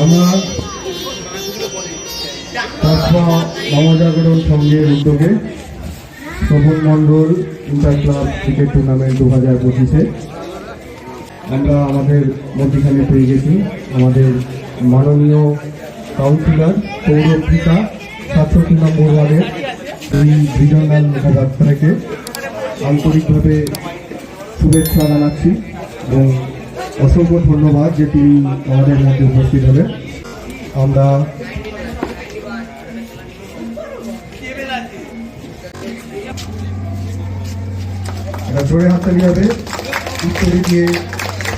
আমরা নবজাগরণ উদ্যোগে Shovan Mondal inter club cricket tournament দু হাজার পঁচিশে। আমরা আমাদের মধ্যখানে পেয়ে গেছি আমাদের মাননীয় কাউন্সিলর পৌরপিতা সাতষট্টি নম্বর ওয়ার্ডের এই রিজনাল মুখোপাধ্যায়কে আন্তরিকভাবে শুভেচ্ছা জানাচ্ছি এবং অসংখ্য ধন্যবাদ যে তিনি আমাদের মধ্যে উপস্থিত হবেন আমরা জোরে হাততালি হবে। উত্তরে দিয়ে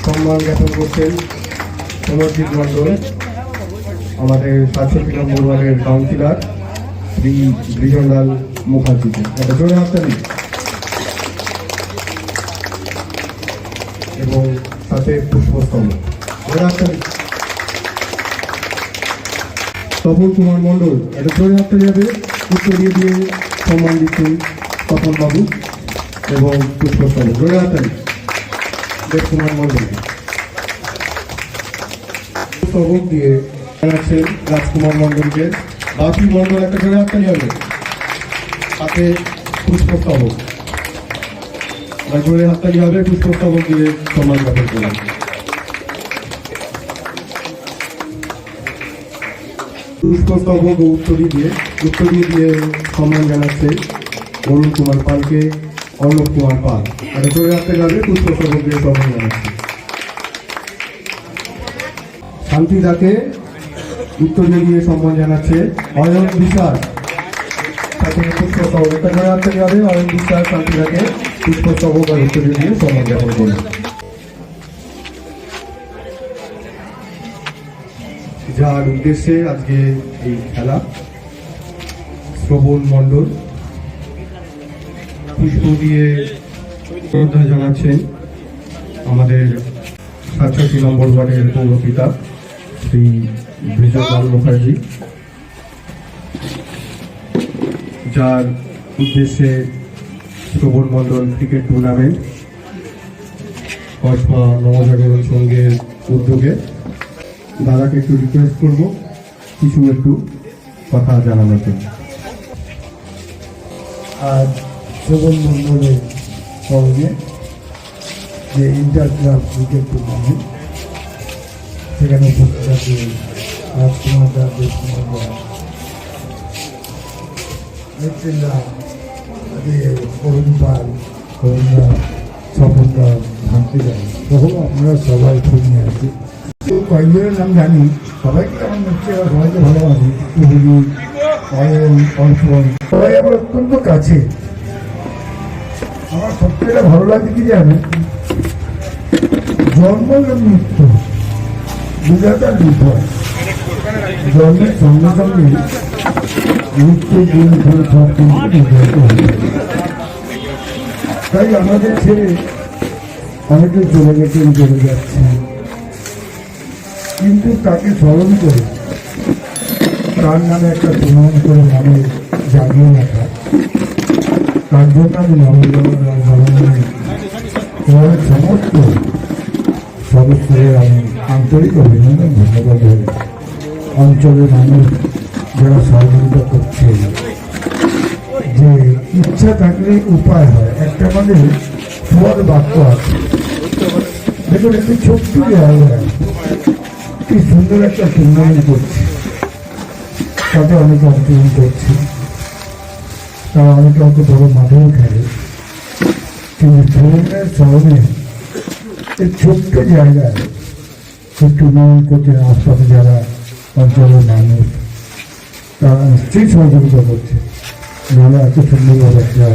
সম্মান জ্ঞাপন করছেন সমরজিৎ মণ্ডল, আমাদের সাতষট্টি নম্বর ওয়ার্ডের কাউন্সিলর শ্রী বিজয়লাল মুখার্জিকে এটা জোরে হাততালি এবং সাথে পুষ্পস্তম্ভ। তপন কুমার মণ্ডল, এটা হাততালি হবে উত্তরিয়ে দিয়ে সম্মান দিচ্ছেন তপন বাবু এবং পুষ্পস্তম্ভ। জোরে হাততালি দেব কুমার মণ্ডলকে স্তবক দিয়ে জানাচ্ছেন রাজকুমার মণ্ডলকে। বাপি মণ্ডল, একটা জোরে হাততালি হবে সাথে পুষ্পস্তবক আর জোরে হাততালি হবে পুষ্পস্তবক দিয়ে সম্মান জ্ঞাপন করলাম পুষ্পস্তবক ও উত্তরী দিয়ে উত্তরী দিয়ে সম্মান জানাচ্ছে অরুণ কুমার পালকে অর্ণব কুমার পাল আর জোরে হাততালি হবে পুষ্পস্তবক দিয়ে সম্মান জানাচ্ছে শান্তিদাকে উত্তরীয় দিয়ে সম্মান জানাচ্ছে অয়ন বিশ্বাস তাকে পুষ্পস্তবক জোরে হাততালি হবে অয়ন বিশ্বাস শান্তিদাকে যার উদ্দেশ্যে আজকে এই খেলা, শ্রবণ মণ্ডল পুষ্প দিয়ে শ্রদ্ধা জানাচ্ছেন আমাদের সাতষট্টি নম্বর ওয়ার্ডের পৌরপিতা শ্রী বিজয়লাল মুখার্জি। যার উদ্দেশ্যে শ্রবণ মণ্ডল ক্রিকেট টুর্নামেন্ট। কসবা নবজাগরণ সংঘের উদ্যোগে দাদাকে একটু রিকোয়েস্ট করব, কিছু একটু কথা জানানোর জন্য। আর শোভন মণ্ডলের সঙ্গে যে ইন্টার ক্লাব ক্রিকেট টুর্নামেন্ট সেখানে উপস্থিত আছে রাজকুমার দাস মৃত্যুঞ্জা অরুণ পাল অরুণ দাস স্বপন দাস ভান্তি দাস সহ আমরা সবাই কয়েকজনের নাম জানি সবাইকে আমার মুখে সবাইকে ভালোবাসি অর্পণ সবাই আমার অত্যন্ত কাছে আমার সবথেকে ভালো লাগে কি জানেন জন্ম এবং মৃত্যু দুটার বিপদ জন্মের সঙ্গে সঙ্গে তাই আমাদের ছেড়ে অনেকে চলে গেছেন, চলে যাচ্ছে। কিন্তু তাকে স্মরণ করে তার নামে একটা প্রমাণ করে নামে জাগিয়ে রাখা। তার জন্য আমি তোমাদের সমস্ত সদস্যদের আমি আন্তরিক অভিনন্দন, ধন্যবাদ অঞ্চলের মানুষ যারা সহযোগিতা করছে। যে ইচ্ছা থাকলে উপায় হয়। একটা মানে পর বাক্য আছে। দেখুন, একটি ছোট্ট কি সুন্দর একটা টুর্নামেন্ট করছে। তাতে অনেকে অংশগ্রহণ করছে। তারা অনেকে অত বড় মাঠেও খেলে। কিন্তু ধরনের স্মরণে এই ছোট্ট জায়গায় এই টুর্নামেন্ট করছে আশপাশে যারা অঞ্চলের মানুষ। তারা নিশ্চয়ই সহযোগিতা করছে নাহলে এত সুন্দরভাবে একটা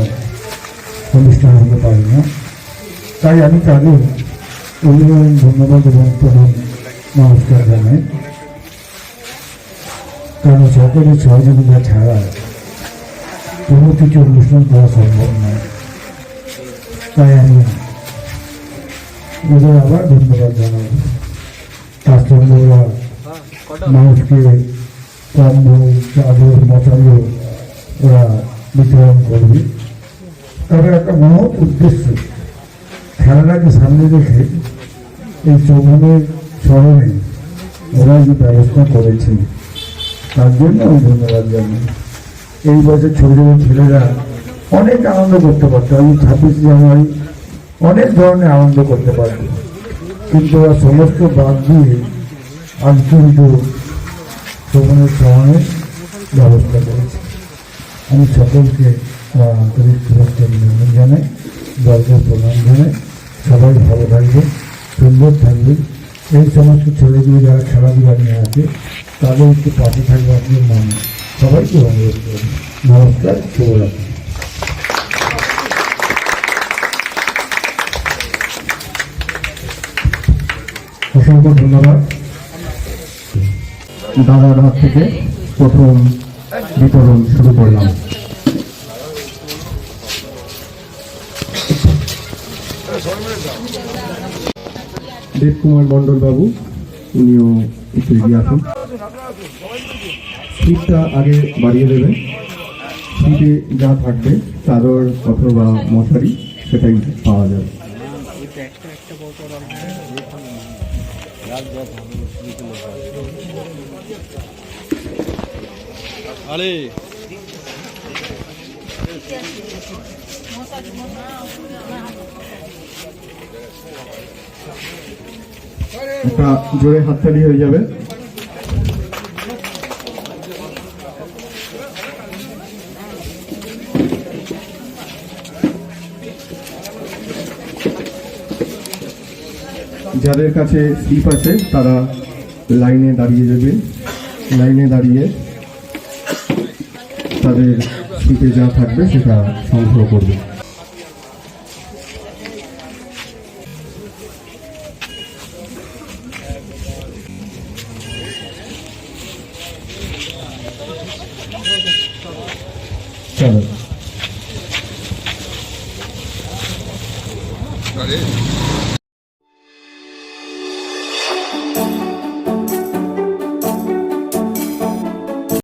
অনুষ্ঠান হতে পারে না। তাই আমি তাদের অভিনন্দন, ধন্যবাদ এবং প্রণাম, নমস্কার জানাই। কারণ সকলের সহযোগিতা ছাড়া কোনো কিছু অনুষ্ঠান করা সম্ভব নয়। তাই আমি ওদের আবার ধন্যবাদ জানাব। তার সঙ্গে মানুষকে কম্বল চাদর মশালো ওরা বিতরণ করবে তবে একটা মহৎ উদ্দেশ্য খেলাটাকে সামনে রেখে এই চৌধুরীর স্মরণে ওরা যে ব্যবস্থা করেছে তার জন্য আমি ধন্যবাদ জানাই এই বছর ছোট ছোট ছেলেরা অনেক আনন্দ করতে পারতো আমি ছাব্বিশে জানুয়ারি অনেক ধরনের আনন্দ করতে পারতো কিন্তু ওরা সমস্ত বাদ দিয়ে আজ কিন্তু ভ্রমণের সময়ের ব্যবস্থা করেছে। আমি সকলকে আন্তরিক শুভেচ্ছা অভিনন্দন জানাই, দলকে প্রণাম জানাই। সবাই ভালো থাকবে সুন্দর থাকবে এই সমস্ত ছেলেগুলো যারা খেলাধুলা নিয়ে আছে, তাদের একটু পাশে থাকবে আপনার মন সবাইকে অনুরোধ করবে নমস্কার, শুভরাত্রি। অসংখ্য ধন্যবাদ। দাদার হাত থেকে প্রথম বিতরণ শুরু করলাম। দেবকুমার মন্ডল বাবু, উনিও একটু এগিয়ে আসুন। সিটটা আগে বাড়িয়ে দেবেন। সিটে যা থাকবে, চাদর, অথবা মশারি, সেটাই পাওয়া যাবে। আরে। জোরে হাততালি হয়ে যাবে। যাদের কাছে স্লিপ আছে, তারা লাইনে দাঁড়িয়ে যাবে। লাইনে দাঁড়িয়ে তাদের স্লিপে যা থাকবে, সেটা সংগ্রহ করবে। চলো।